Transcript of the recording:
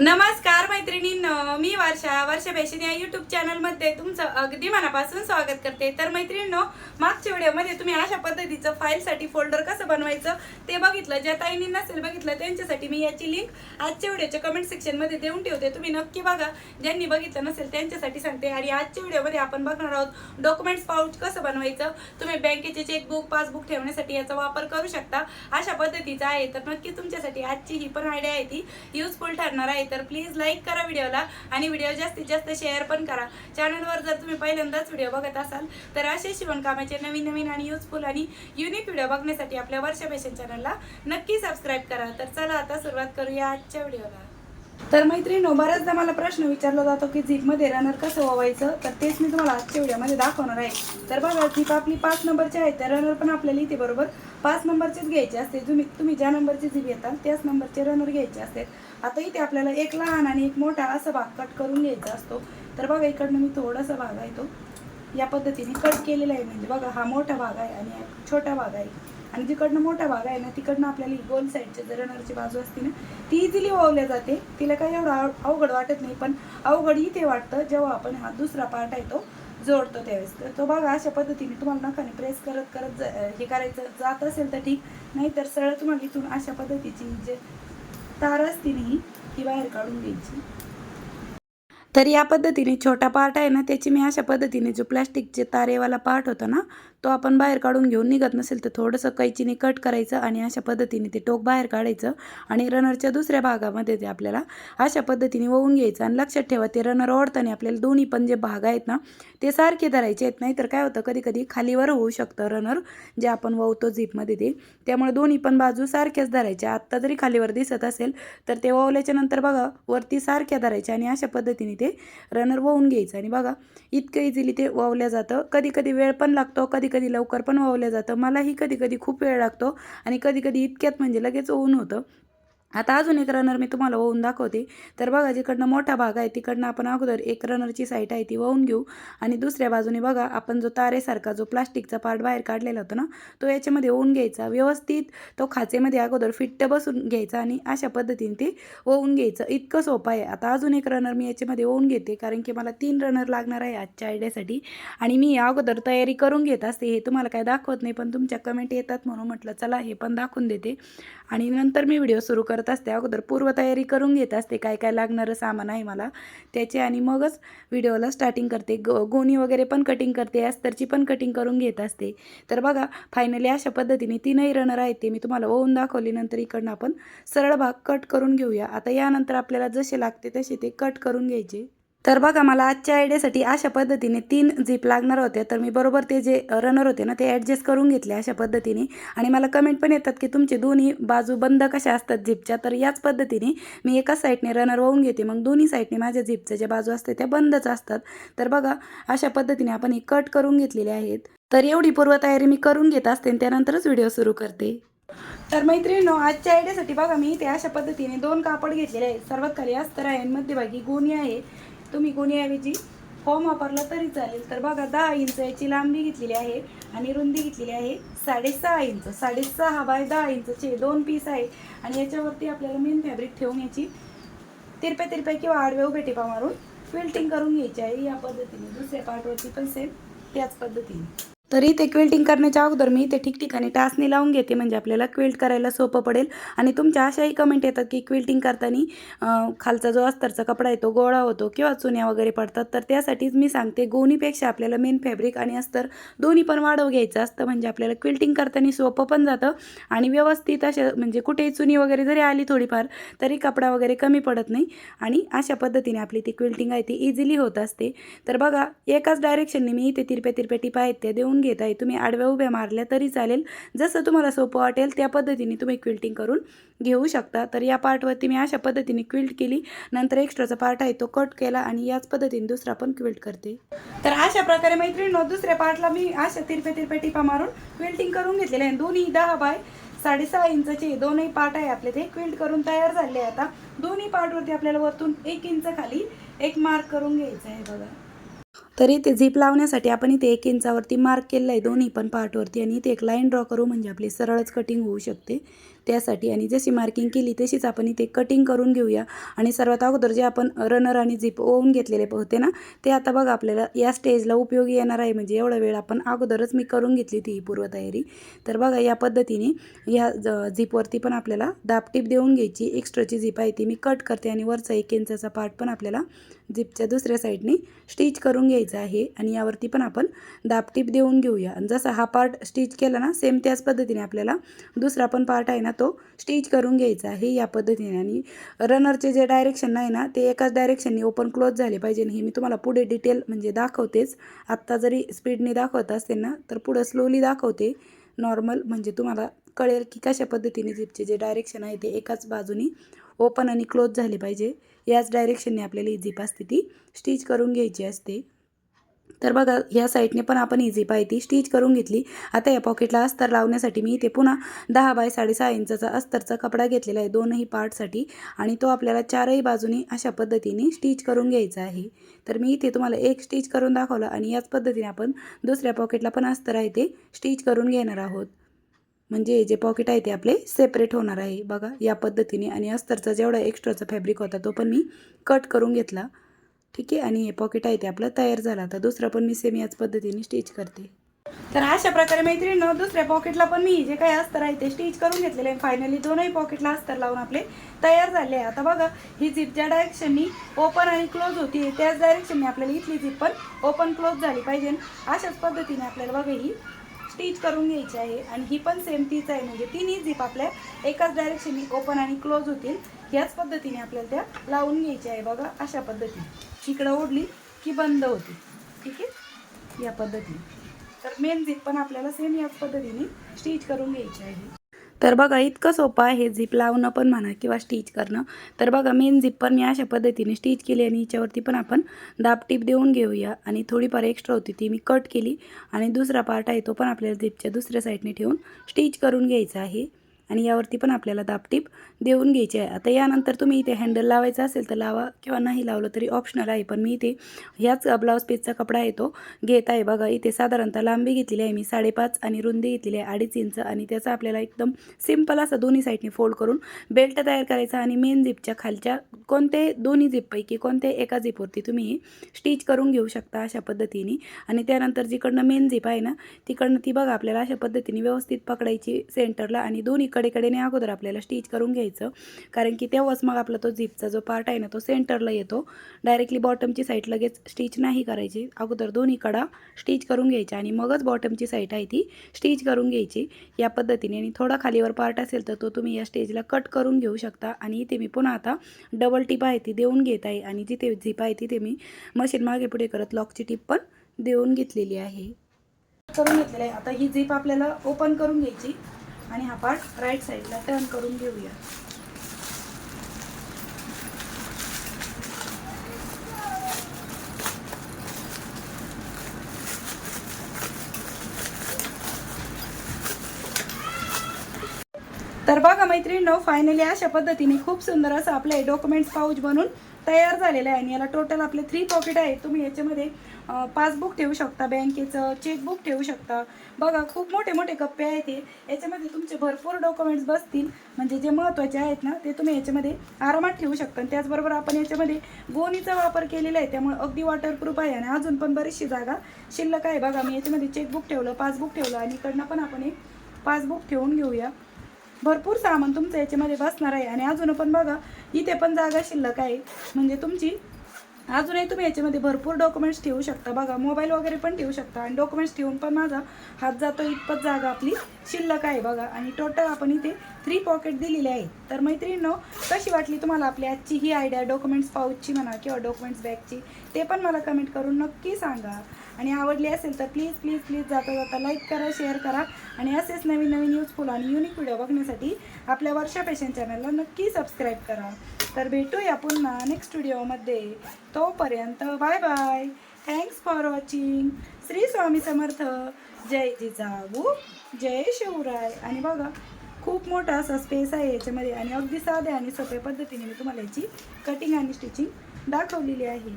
नमस्कार मैत्रिणींनो मी वर्षा वर्षा फॅशन या युट्यूब चॅनलमध्ये तुमचं अगदी मनापासून स्वागत करते. तर मैत्रिणींनो मागच्या व्हिडिओमध्ये तुम्ही अशा पद्धतीचं फाईलसाठी फोल्डर कसं बनवायचं ते बघितलं. ज्या ताईंनी नसेल बघितलं त्यांच्यासाठी मी याची लिंक आजच्या व्हिडिओच्या कमेंट सेक्शनमध्ये देऊन ठेवते. तुम्ही नक्की बघा. ज्यांनी बघितलं नसेल त्यांच्यासाठी सांगते. आणि आजच्या व्हिडिओमध्ये आपण बघणार आहोत डॉक्युमेंट्स पाऊच कसं बनवायचं. तुम्ही बँकेचे चेकबुक पासबुक ठेवण्यासाठी याचा वापर करू शकता. अशा पद्धतीचा आहे. तर नक्की तुमच्यासाठी आजची ही पण आयडिया आहे ती. युजफुल ठरणार आहे. तर प्लीज लाईक करा व्हिडिओला आणि व्हिडिओ जास्तीत जास्त शेअर पण करा. चॅनलवर जर तुम्ही पहिल्यांदाच व्हिडिओ बघत असाल तर असे शिवणकामाचे नवीन नवीन आणि युजफुल आणि युनिक व्हिडिओ बघण्यासाठी आपल्या वर्षा फॅशन चॅनलला नक्की सबस्क्राईब करा. तर चला आता सुरुवात करूया आजच्या व्हिडिओला. तर मैत्रिणी बऱ्याचदा मला प्रश्न विचारला जातो की झिपमध्ये रनर कसं ओवायचं? तर तेच मी तुम्हाला आजच्या व्हिडिओमध्ये दाखवणार आहे. तर बघा झिप आपली पाच नंबरची आहे तर रनर पण आपल्याला इथे बरोबर पाच नंबरचेच घ्यायचे असते. तुम्ही तुम्ही ज्या नंबरची झीप येतात त्याच नंबरचे रनर घ्यायचे असते. आता इथे आपल्याला एक लहान आणि एक मोठा असा भाग कट करून घ्यायचा असतो. तर बघा इकडनं मी थोडासा भाग आहे तो. या पद्धतीने कट केलेला आहे. म्हणजे बघा हा मोठा भाग आहे आणि छोटा भाग आहे. आणि जिकडनं मोठा भाग आहे ना तिकडनं आपल्याला गोल साईडची जर रनरची बाजू असते ना ती इझिली वावल्या जाते. तिला काही एवढं अवघड वाटत नाही पण अवघड इथे वाटतं जेव्हा आपण हा दुसरा पार्ट आहे तो जोडतो त्यावेळेस. तर तो बघा अशा पद्धतीने तुम्हाला नखाने प्रेस करत करत हे करायचं जात असेल तर ठीक. नाहीतर सरळ तुम्हाला इथून अशा पद्धतीची जे तार असते ना ही ही बाहेर काढून घ्यायची. तर या पद्धतीने छोटा पार्ट आहे ना त्याची मी अशा पद्धतीने जो प्लॅस्टिकचे तारेवाला पार्ट होता ना तो आपण बाहेर काढून घेऊन निघत नसेल तर थोडंसं कैचीने कट करायचं आणि अशा पद्धतीने ते टोक बाहेर काढायचं आणि रनरच्या दुसऱ्या भागामध्ये ते आपल्याला अशा पद्धतीने वळून घ्यायचं आणि लक्षात ठेवा ते रनर ओढताना आपल्याला दोन्ही पण जे भाग आहेत ना ते सारखे धरायचे आहेत. नाही तर काय होतं कधी कधी खालीवर होऊ शकतं रनर जे आपण वळतो झीपमध्ये ते. त्यामुळे दोन्ही पण बाजू सारख्याच धरायच्या आत्ता जरी खालीवर दिसत असेल तर ते वळल्याच्या नंतर बघा वरती सारख्या धरायच्या आणि अशा पद्धतीने ते रनर वाहून घ्यायचं. आणि बघा इतकं इझिली ते वावल्या जातं. कधी कधी वेळ पण लागतो कधी कधी लवकर पण वावल्या जातं. मलाही कधी कधी खूप वेळ लागतो. आणि कधी कधी इतक्यात म्हणजे लगेच ओन होतं. आता अजून एक रनर मी तुम्हाला वळून दाखवते. तर बघा जिकडनं मोठा भाग आहे तिकडनं आपण अगोदर एक रनरची साईट आहे ती वळून घेऊ. आणि दुसऱ्या बाजूने बघा आपण जो तारेसारखा जो प्लास्टिकचा पार्ट बाहेर काढलेला होता ना तो याच्यामध्ये ओवून घ्यायचा. व्यवस्थित तो खाचेमध्ये अगोदर फिट्ट बसून घ्यायचा आणि अशा पद्धतीने ते ओवून घ्यायचं. इतकं सोपं आहे. आता अजून एक रनर मी याच्यामध्ये ओवून घेते कारण की मला तीन रनर लागणार आहे आजच्या आयडियासाठी आणि मी अगोदर तयारी करून घेत असते. हे तुम्हाला काय दाखवत नाही पण तुमच्या कमेंट येतात म्हणून म्हटलं चला हे पण दाखवून देते. आणि नंतर मी व्हिडिओ सुरू करत असते अगोदर पूर्वतयारी करून घेत असते काय काय लागणारं सामान आहे मला त्याचे आणि मगच व्हिडिओला स्टार्टिंग करते. ग गोणी वगैरे पण कटिंग करते अस्तरची पण कटिंग करून घेत असते. तर बघा फायनली अशा पद्धतीने तीनही रनर आहेत ते मी तुम्हाला ओवून दाखवली नंतर इकडनं आपण सरळ भाग कट करून घेऊया. आता यानंतर आपल्याला जसे लागते तसे ते कट करून घ्यायचे. तर बघा मला आजच्या आयडियासाठी अशा पद्धतीने तीन झीप लागणार होते. तर मी बरोबर ते जे रनर होते ना ते ॲडजस्ट करून घेतले अशा पद्धतीने. आणि मला कमेंट पण येतात की तुमचे दोन्ही बाजू बंद कशा असतात झिपच्या तर याच पद्धतीने मी एका साईडने रनर वाहून घेते मग दोन्ही साईडने माझ्या झिपच्या ज्या बाजू असते त्या बंदच असतात. तर बघा अशा पद्धतीने आपण हे कट करून घेतलेले आहेत. तर एवढी पूर्वतयारी मी करून घेत असते आणि त्यानंतरच व्हिडिओ सुरू करते. तर मैत्रिणीनो आजच्या आयडियासाठी बघा मी ते अशा पद्धतीने दोन कापड घेतलेले आहेत. सर्वात खाली अस्तर आहे आणि मध्यभागी गोणी आहे. तुम्ही कोणीऐवजी फॉर्म वापरला तरी चालेल. तर बघा दहा इंच याची लांबी घेतलेली आहे आणि रुंदी घेतलेली आहे साडेसहा इंच. साडेसहा बाय दहा इंचचे दोन पीस आहे आणि याच्यावरती आपल्याला मेन फॅब्रिक ठेवून याची तिरप्या तिरप्या किंवा आडव्या उभे टिपा मारून फिल्टिंग करून घ्यायची आहे. या पद्धतीने दुसऱ्या पार्टवरती पण सेम त्याच पद्धतीने. तरी ते क्विल्टिंग करण्याच्या अगोदर मी ते ठिकठिकाणी टासने लावून घेते म्हणजे आपल्याला क्विल्ट करायला सोपं पडेल. आणि तुमच्या अशाही कमेंट येतात की क्विल्टिंग करताना खालचा जो अस्तरचा कपडा आहे तो गोळा होतो किंवा चुन्या वगैरे पडतात तर त्यासाठीच मी सांगते गोणीपेक्षा आपल्याला मेन फॅब्रिक आणि अस्तर दोन्ही पण वाढव घ्यायचं असतं म्हणजे आपल्याला क्विल्टिंग करताना सोपं पण जातं. आणि व्यवस्थित अशा म्हणजे कुठेही चुनी वगैरे जरी आली थोडीफार तरी कपडा वगैरे कमी पडत नाही. आणि अशा पद्धतीने आपली ती क्विल्टिंग आहे ती इझिली होत असते. तर बघा एकाच डायरेक्शनने मी इथे तिरप्या तिरप्या टिपा आहेत त्या देऊन घेत आहे. तुम्ही आडव्या उभ्या मारल्या तरी चालेल. जसं तुम्हाला सोपं वाटेल त्या पद्धतीने तुम्ही क्विल्टिंग करून घेऊ शकता. तर या पार्टवरती मी अशा पद्धतीने क्विल्ट केली. नंतर एक्स्ट्राचा पार्ट आहे तो कट केला आणि याच पद्धतीने दुसरा पण क्विल्ट करते. तर अशा प्रकारे मैत्रिणीनो दुसऱ्या पार्टला मी अशा तिरपे तिरपे टिपा मारून क्विल्टिंग करून घेतलेले आहे. दोन्ही दहा बाय साडेसहा इंचचे दोनही पार्ट आहे आपले ते क्विल्ट करून तयार झाले आता. दोन्ही पार्टवरती आपल्याला वरतून एक इंच खाली एक मार्क करून घ्यायचं आहे बघा. तरी ते झीप लावण्यासाठी आपण इथे एक इंचावरती मार्क केलेला आहे. दोन्ही पण पार्टवरती आणि इथे एक लाईन ड्रॉ करू म्हणजे आपली सरळच कटिंग होऊ शकते. त्यासाठी. आणि जशी मार्किंग केली तशीच आपण इथे कटिंग करून घेऊया. आणि सर्वात अगोदर जे आपण रनर आणि झिप ओवून घेतलेले होते ना ते आता बघा आपल्याला या स्टेजला उपयोगी येणार आहे. म्हणजे एवढा वेळ आपण अगोदरच मी करून घेतली होती ही पूर्वतयारी. तर बघा या पद्धतीने या ज झिपवरती पण आपल्याला दापटीप देऊन घ्यायची. एक्स्ट्राची झिप आहे ती मी कट करते आणि वरचा एक इंचाचा पार्ट पण आपल्याला झिपच्या दुसऱ्या साईडने स्टिच करून घ्यायचा आहे. आणि यावरती पण आपण दापटीप देऊन घेऊया. आणि जसा हा पार्ट स्टिच केला ना सेम त्याच पद्धतीने आपल्याला दुसरा पण पार्ट आहे ना तो स्टिच करून घ्यायचा आहे या पद्धतीने. आणि रनरचे जे डायरेक्शन आहे ना ते एकाच डायरेक्शनने ओपन क्लोज झाले पाहिजे. हे मी तुम्हाला पुढे डिटेल म्हणजे दाखवतेच. आत्ता जरी स्पीडने दाखवत असते ना तर पुढं स्लोली दाखवते. नॉर्मल म्हणजे तुम्हाला कळेल की कशा पद्धतीने झिपचे जे डायरेक्शन आहे ते एकाच बाजूनी ओपन आणि क्लोज झाले पाहिजे. याच डायरेक्शनने आपल्याला ही झिप असते ती स्टिच करून घ्यायची असते. तर बघा ह्या साईडने पण आपण इझी पाय ती स्टिच करून घेतली. आता या पॉकेटला अस्तर लावण्यासाठी मी इथे पुन्हा दहा बाय साडेसहा इंचाचा अस्तरचा कपडा घेतलेला आहे दोनही पार्टसाठी आणि तो आपल्याला चारही बाजूनी अशा पद्धतीने स्टिच करून घ्यायचा आहे. तर मी इथे तुम्हाला एक स्टिच करून दाखवलं आणि याच पद्धतीने आपण दुसऱ्या पॉकेटला पण अस्तर आहे ते स्टिच करून घेणार आहोत. म्हणजे जे पॉकेट आहे ते आपले सेपरेट होणार आहे. बघा या पद्धतीने आणि अस्तरचा जेवढा एक्स्ट्राचा फॅब्रिक होता तो पण मी कट करून घेतला. ठीक आहे आणि हे पॉकेट आहे ते आपलं तयार झालं. आता दुसरं पण मी सेम याच पद्धतीने स्टिच करते. तर अशा प्रकारे मैत्रिणीनं दुसऱ्या पॉकेटला पण मी जे काही अस्तर आहे ते स्टिच करून घेतलेले आहे. फायनली दोनही पॉकेटला अस्तर लावून आपले तयार झाले आहे. आता बघा ही झिप ज्या डायरेक्शननी ओपन आणि क्लोज होती त्याच डायरेक्शनने आपल्याला इथली झिप पण ओपन क्लोज झाली पाहिजे. अशाच पद्धतीने आपल्याला बघा ही स्टिच करून घ्यायची आहे. आणि ही पण सेम तीच आहे म्हणजे तिन्ही झिप आपल्या एकाच डायरेक्शननी ओपन आणि क्लोज होतील. ह्याच पद्धतीने आपल्याला त्या लावून घ्यायच्या आहे. बघा अशा पद्धतीने. इकडं ओढली की बंद होते. ठीक आहे? या पद्धतीने. तर मेन झिप पण आपल्याला सेम याच पद्धतीने स्टिच करून घ्यायची आहे. तर बघा इतकं सोपं आहे झिप लावणं पण म्हणा किंवा स्टिच करणं. तर बघा मेन झिप पण मी अशा पद्धतीने स्टिच केली आणि हिच्यावरती पण आपण दाबटीप देऊन घेऊया. आणि थोडीफार एक्स्ट्रा होती ती मी कट केली. आणि दुसरा पार्ट आहे तो पण आपल्याला झिपच्या दुसऱ्या साईडने ठेवून स्टिच करून घ्यायचा आहे. आणि यावरती पण आपल्याला दाबटीप देऊन घ्यायची आहे. आता यानंतर तुम्ही इथे हँडल लावायचा असेल तर लावा किंवा नाही लावलं तरी ऑप्शनल आहे. पण मी इथे ह्याच ब्लाऊज पीसचा कपडा आहे तो घेत आहे. बघा इथे साधारणतः लांबी घेतलेली आहे मी साडेपाच आणि रुंदी घेतलेली आहे अडीच इंच. आणि त्याचा आपल्याला एकदम सिंपल असं दोन्ही साईडने फोल्ड करून बेल्ट तयार करायचा आणि मेन झिपच्या खालच्या कोणते दोन्ही झिपपैकी कोणते एका झिपवरती तुम्ही स्टिच करून घेऊ शकता अशा पद्धतीने. आणि त्यानंतर जिकडनं मेन झिप आहे ना तिकडनं ती बघा आपल्याला अशा पद्धतीने व्यवस्थित पकडायची सेंटरला आणि दोन्ही कडेकडेने अगोदर आपल्याला स्टिच करून घ्यायचं. कारण की तेव्हाच मग आपला तो झिपचा जो पार्ट आहे ना तो सेंटरला येतो. डायरेक्टली बॉटमची साईड लगेच स्टिच नाही करायची. अगोदर दोन्ही कडा स्टिच करून घ्यायच्या आणि मगच बॉटमची साईड आहे ती स्टिच करून घ्यायची. या पद्धतीने आणि थोडा खालीवर पार्ट असेल तर तो तुम्ही या स्टेजला कट करून घेऊ शकता. आणि इथे मी पुन्हा आता डबल टिप आहे ती देऊन घेत आहे. आणि जिथे झिप आहे तिथे मी मशीन मागे पुढे करत लॉकची टिप पण देऊन घेतलेली आहे. करून घेतलेलं आहे. आता ही झिप आपल्याला ओपन करून घ्यायची. आणि हा पार्ट राईट साईडला टर्न करून घेऊया. तर बघा मैत्रिणींनो फायनली अशा पद्धतीने खूप सुंदर असं आपले डॉक्युमेंट्स पाऊच बनून तयार झालेलं आहे. आणि याला टोटल आपले थ्री पॉकेट आहेत. तुम्ही याच्यामध्ये पासबुक ठेवू शकता बँकेचं चेकबुक ठेवू शकता. बघा खूप मोठे मोठे कप्पे आहेत हे. याच्यामध्ये तुमचे भरपूर डॉक्युमेंट्स बसतील. म्हणजे जे महत्त्वाचे आहेत ना ते तुम्ही याच्यामध्ये आरामात ठेवू शकता. आणि त्याचबरोबर आपण याच्यामध्ये गोणीचा वापर केलेला आहे. त्यामुळे अगदी वॉटरप्रूफ आहे आणि अजून पण बरीचशी जागा शिल्लक आहे. बघा मी याच्यामध्ये चेकबुक ठेवलं पासबुक ठेवलं आणि इकडनं पण आपण एक पासबुक ठेवून घेऊया. भरपूर सामान तुमचं याच्यामध्ये बसणार आहे. आणि अजून पण बघा इथे पण जागा शिल्लक आहे. म्हणजे तुमची अजूनही तुम्ही याच्यामध्ये भरपूर डॉक्युमेंट्स ठेवू शकता. बघा मोबाईल वगैरे पण ठेवू शकता. आणि डॉक्युमेंट्स ठेवून पण माझा हात जातो इतपत जागा आपली. शिल्लक आहे बघा. आणि टोटल आपण इथे थ्री पॉकेट दिलेले आहे. तर मैत्रिणींनो कशी वाटली तुम्हाला आपली आजची ही आयडिया डॉक्युमेंट्स पाऊचची म्हणा किंवा डॉक्युमेंट्स बॅगची ते पण मला कमेंट करून नक्की सांगा. आणि आवडली असेल तर प्लीज प्लीज प्लीज जाता जाता लाईक करा शेअर करा. आणि असेच नवीन नवीन यूजफुल आणि युनिक व्हिडिओ बघण्यासाठी आपल्या वर्षा फॅशन चॅनलला नक्की सबस्क्राईब करा. तर भेटूया पुन्हा नेक्स्ट व्हिडिओमध्ये तोपर्यंत bye bye thanks for watching Shri Swami Samarth. जय जिजाऊ. जय शिवराय. आणि बघा खूप मोठा असा स्पेस आहे याच्यामध्ये आणि अगदी साध्या आणि सोप्या पद्धतीने मी तुम्हाला याची कटिंग आणि स्टिचिंग दाखवलेली आहे.